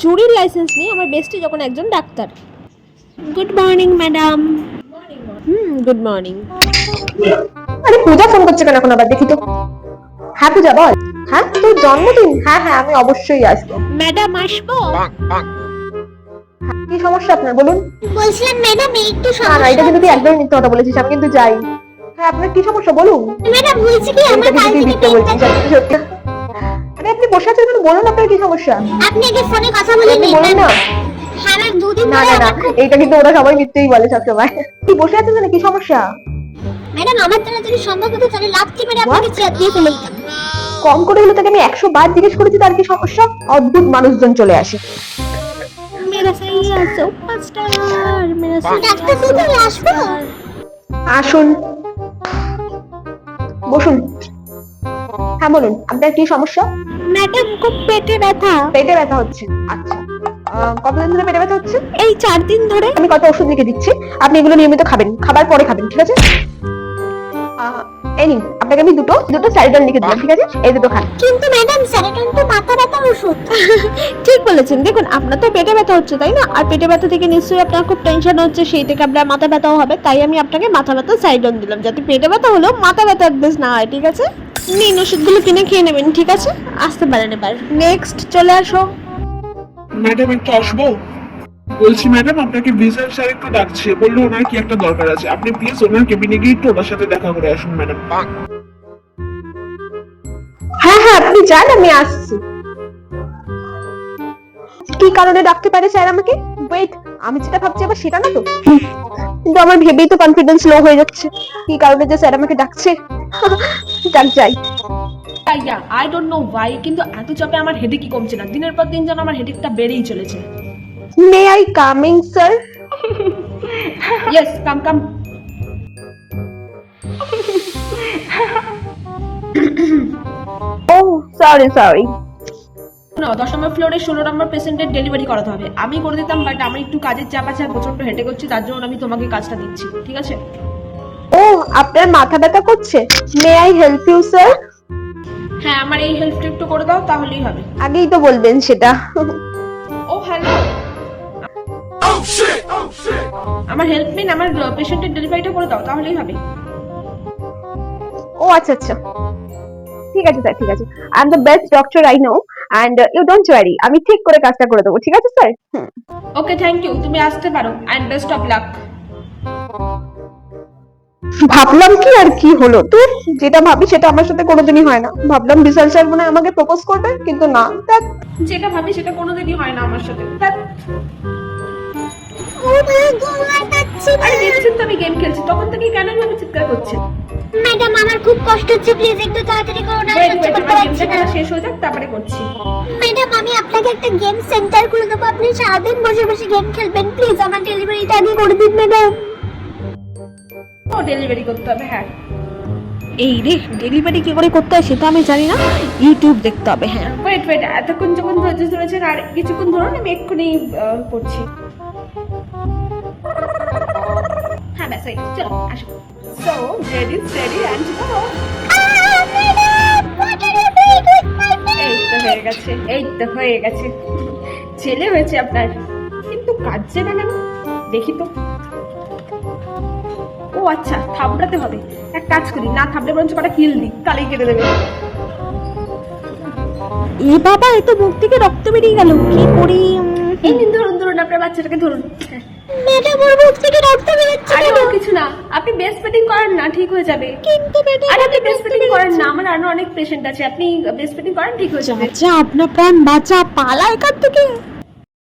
চুরির লাইসেন্স নিয়ে আমার বেস্টি যখন একজন doctor. Good morning madam hmm good morning আরে পূজা ফোন করছে কেন এখন আবার? দেখি তো। হ্যাঁ পূজা বল। হ্যাঁ তোর জন্মদিন? হ্যাঁ হ্যাঁ আমি অবশ্যই আসব। ম্যাডাম আসব? কি সমস্যা আপনার? বলুন। বলছিলাম ম্যাডাম একটু না না এটা কিন্তু তুই একদমই মিথ্যে কথা বলেছিস আমি কিন্তু যাই। হ্যাঁ আপনার কি সমস্যা? বলুন। ম্যাডাম বলছি কি আমার এটা কাল থেকে মিথ্যে বলছিস সত্যি। আরে আপনি বসে আছেন কিন্তু বলুন আপনার কি সমস্যা? আপনি আগে ফোনে কথা বলে আপনি বলুন না। হ্যাঁ দুদিন না না না কিন্তু ওরা সবাই মিথ্যেই বলে সবসময়। তুই বসে আছিস না কি সমস্যা? ম্যাডাম আমার যদি সম্ভব হতো তাহলে লাভটি মেরে আপনাকে চেয়ার দিয়ে ফেলে কম করে হলে তাকে আমি একশো বার জিজ্ঞেস করেছি তার কি সমস্যা? অদ্ভুত মানুষজন চলে আসে। আসুন। বসুন। হ্যাঁ বলুন আপনার কি সমস্যা? ম্যাডাম খুব পেটে ব্যথা। পেটে ব্যথা হচ্ছে। আচ্ছা। কতদিন ধরে পেটে ব্যথা হচ্ছে? এই চার দিন ধরে। আমি কত ওষুধ লিখে দিচ্ছি। আপনি এগুলো নিয়মিত খাবেন। খাবার পরে খাবেন ঠিক আছে? এই নিন আপনাকে আমি দুটো দুটো স্যারিডন লিখে দিলাম ঠিক আছে? এই দুটো খান। কিন্তু ম্যাডাম স্যারেটন তো মাথা ব্যথার ওষুধ। ঠিক বলেছেন। দেখুন আপনার তো পেটে ব্যথা হচ্ছে তাই না? আর পেটে ব্যথা থেকে নিশ্চয়ই আপনার খুব টেনশন হচ্ছে সেই থেকে আপনার মাথা ব্যথাও হবে। তাই আমি আপনাকে মাথা ব্যথা সাইডন দিলাম যাতে পেটে ব্যথা হলেও মাথা ব্যথা বেশ না হয় ঠিক আছে? নিন ওষুধগুলো কিনে খেয়ে নেবেন ঠিক আছে? আসতে পারেন এবার। নেক্সট চলে আসো। ম্যাডাম একটু আসব? বলছি ম্যাডাম আপনাকে ভিসার স্যার একটু ডাকছে। বলল ওনার কি একটা দরকার আছে। আপনি প্লিজ ওনার কেবিনে গিয়ে একটু ওনার সাথে দেখা করে আসুন ম্যাডাম। হ্যাঁ হ্যাঁ আপনি যান আমি আসছি। কি কারণে ডাকতে পারে স্যার আমাকে? ওয়েট আমি যেটা ভাবছি আবার সেটা না তো? কিন্তু আমার ভেবেই তো কনফিডেন্স লো হয়ে যাচ্ছে। কি কারণে যে স্যার আমাকে ডাকছে? ডাক যাই। Yeah I don't know why কিন্তু এত চাপে আমার হেডেকই কমছে না। দিনের পর দিন যেন আমার হেডেকটা বেড়েই চলেছে। May I coming sir yes come come oh sorry sorry দশ নম্বর ফ্লোরে ষোলো নম্বর পেশেন্টের ডেলিভারি করাতে হবে। আমি করে দিতাম বাট আমি একটু কাজের চাপ আছে আর প্রচণ্ড হেঁটে করছি তার জন্য আমি তোমাকে কাজটা দিচ্ছি ঠিক আছে? ও আপনার মাথা ব্যথা করছে? May I help you sir হ্যাঁ আমার এই হেল্পটা একটু করে দাও তাহলেই হবে। আগেই তো বলবেন সেটা। ও হ্যালো আমার হেল্প নিন আমার পেশেন্টের ডেলিভারিটা করে দাও তাহলেই হবে। ও আচ্ছা আচ্ছা। ঠিক আছে স্যার ঠিক আছে। I am the best doctor I know and you don't worry আমি ঠিক করে কাজটা করে দেবো ঠিক আছে স্যার ওকে থ্যাংক ইউ তুমি আসতে পারো। অ্যান্ড বেস্ট অফ লাক ভাবলাম কি আর কি হলো? তুই যেটা ভাবি সেটা আমার সাথে কোনোদিনই হয় না। ভাবলাম বিশাল স্যার মনে হয় আমাকে প্রপোজ করবে কিন্তু না। দেখ। যেটা ভাবি সেটা কোনোদিনই হয় না আমার সাথে। ধ্যাৎ। পাচ্ছি আরে দেখছেন তো আমি গেম খেলছি। তখন থেকে কেন আমি চিৎকার করছি? ম্যাডাম আমার খুব কষ্ট হচ্ছে প্লিজ একটু তাড়াতাড়ি করুন আমি সহ্য করতে পারছি না। শেষ হয়ে যাক তারপরে করছি। ম্যাডাম আমি আপনাকে একটা গেম সেন্টার খুলে দেবো আপনি সারাদিন বসে বসে গেম খেলবেন প্লিজ আমার ডেলিভারিটা আগে করে দিন ম্যাডাম। ও ডেলিভারি করতে হবে হ্যাঁ। এই রে ডেলিভারি কি করে করতে হয় সেটা আমি জানি না ইউটিউব দেখতে হবে হ্যাঁ। ওয়েট ওয়েট এতক্ষণ যখন ধৈর্য ধরেছেন আর কিছুক্ষণ ধরুন আমি এক্ষুনি আহ, করছি। ব্যাস হয়ে গেছে চলো আসো so ready steady and go এই তো হয়ে গেছে এই তো হয়ে গেছে ছেলে হয়েছে আপনার কিন্তু কাজছে না কেন দেখি তো ও আচ্ছা থাবড়াতে হবে এক কাজ করি না থাবড়ে বরঞ্চ কটা কিল দিই তাহলেই কেটে দেবে এ বাবা, এ তো মুখ থেকে রক্ত বেরিয়ে গেল। কি করি? এই নিন ধরুন ধরুন আপনার বাচ্চাটাকে ধরুন। ম্যাডাম ওর মুখ থেকে রক্ত বেরোচ্ছে আরে কিছু না আপনি বেস্ট ফিটিং করেন না ঠিক হয়ে যাবে। কিন্তু ম্যাডাম আরে আপনি বেস্ট করেন না আমার আরও অনেক পেশেন্ট আছে আপনি বেস্ট ফিটিং করেন ঠিক হয়ে যাবে। আচ্ছা আপনার প্রাণ বাঁচা পালা এখান থেকে।